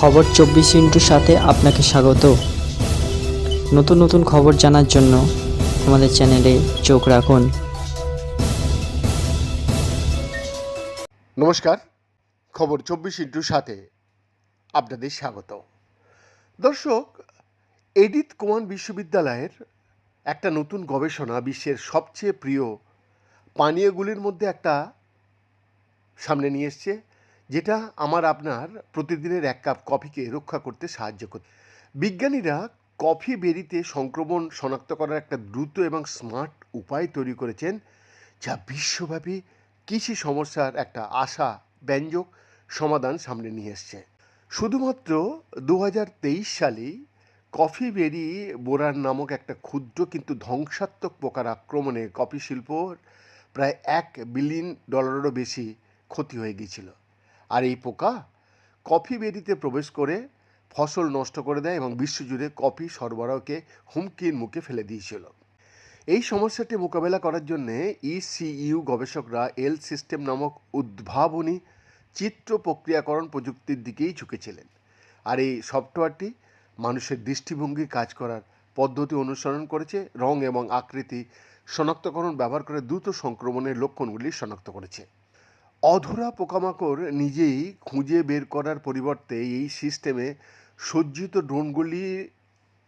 খবর চব্বিশ ইন্টুর সাথে আপনাকে স্বাগত। নতুন নতুন খবর জানার জন্য আমাদের চ্যানেলে চোখ রাখুন। নমস্কার, খবর চব্বিশ ইন্টুর সাথে আপনাদের স্বাগত। দর্শক, এডিথ কুমার বিশ্ববিদ্যালয়ের একটা নতুন গবেষণা বিশ্বের সবচেয়ে প্রিয় পানীয়গুলির মধ্যে একটা সামনে নিয়ে এসছে। যেটা আমার আপনার প্রতিদিনের এক কাপ কফিকে রক্ষা করতে সাহায্য করে, বিজ্ঞানীরা কফি বেরিতে সংক্রমণ শনাক্ত করার একটা দ্রুত এবং স্মার্ট উপায় তৈরি করেছেন, যা বিশ্বব্যাপী কৃষি সমস্যার একটা আশা ব্যঞ্জক সমাধান সামনে নিয়ে এসছে। শুধুমাত্র দু সালেই কফি বেরি বোরার নামক একটা ক্ষুদ্র কিন্তু ধ্বংসাত্মক পোকার আক্রমণে কফি শিল্পর প্রায় এক বিলিয়ন ডলারেরও বেশি ক্ষতি হয়ে গিয়েছিল। আর এই পোকা কফি বেরিতে প্রবেশ করে ফসল নষ্ট করে দেয় এবং বিশ্বজুড়ে কফি সরবরাহকে হুমকির মুখে ফেলে দিয়েছিল। এই সমস্যাটি মোকাবেলা করার জন্য ইসিইউ গবেষকরা এল সিস্টেম নামক উদ্ভাবনী চিত্র প্রক্রিয়াকরণ প্রযুক্তির দিকেই ঝুঁকেছিলেন। আর এই সফটওয়্যারটি মানুষের দৃষ্টিভঙ্গি, কাজ করার পদ্ধতি অনুসরণ করেছে, রং এবং আকৃতি শনাক্তকরণ ব্যবহার করে দ্রুত সংক্রমণের লক্ষণগুলি শনাক্ত করেছে। অধরা পোকামাকড় নিজেই খুঁজে বের করার পরিবর্তে এই সিস্টেমে সজ্জিত ড্রোনগুলি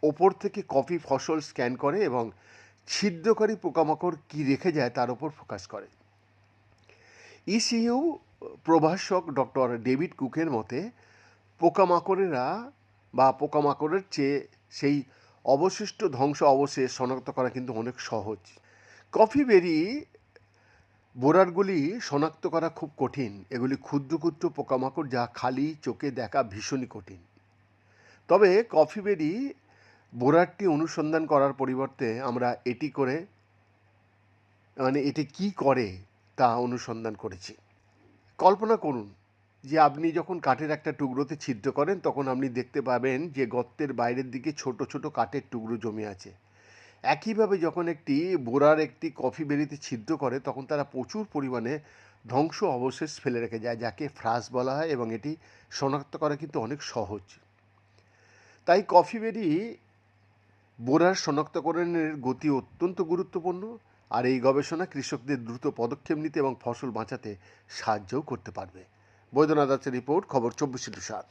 ওপর থেকে কফি ফসল স্ক্যান করে এবং ছিদ্রকারী পোকামাকড় কী রেখে যায় তার উপর ফোকাস করে। ইসিইউ প্রভাষক ডক্টর ডেভিড কুকের মতে, পোকামাকড়েরা বা পোকামাকড়ের চেয়ে সেই অবশিষ্ট ধ্বংস অবশেষ শনাক্ত করা কিন্তু অনেক সহজ। কফি বেরি বোরারগুলি শনাক্ত করা খুব কঠিন। এগুলি ক্ষুদ্র ক্ষুদ্র পোকামাকড় যা খালি চোখে দেখা ভীষণই কঠিন। তবে কফি বেরি বোরারটি অনুসন্ধান করার পরিবর্তে আমরা এটি করে মানে এটি কি করে তা অনুসন্ধান করেছি। কল্পনা করুন যে আপনি যখন কাঠের একটা টুকরোতে ছিদ্র করেন, তখন আপনি দেখতে পাবেন যে গর্তের বাইরের দিকে ছোট ছোট কাঠের টুকরো জমে আছে। একইভাবে যখন একটি বোরার একটি কফি বেরিতে ছিদ্র করে, তখন তারা প্রচুর পরিমাণে ধ্বংস অবশেষ ফেলে রেখে যায়, যাকে ফ্রাস বলা হয় এবং এটি শনাক্ত করা কিন্তু অনেক সহজ। তাই কফি বেরি বোরার শনাক্তকরণের গতি অত্যন্ত গুরুত্বপূর্ণ, আর এই গবেষণা কৃষকদের দ্রুত পদক্ষেপ নিতে এবং ফসল বাঁচাতে সাহায্যও করতে পারবে। বৈদ্যনাথ দাসের রিপোর্ট, খবর চব্বিশ সাত।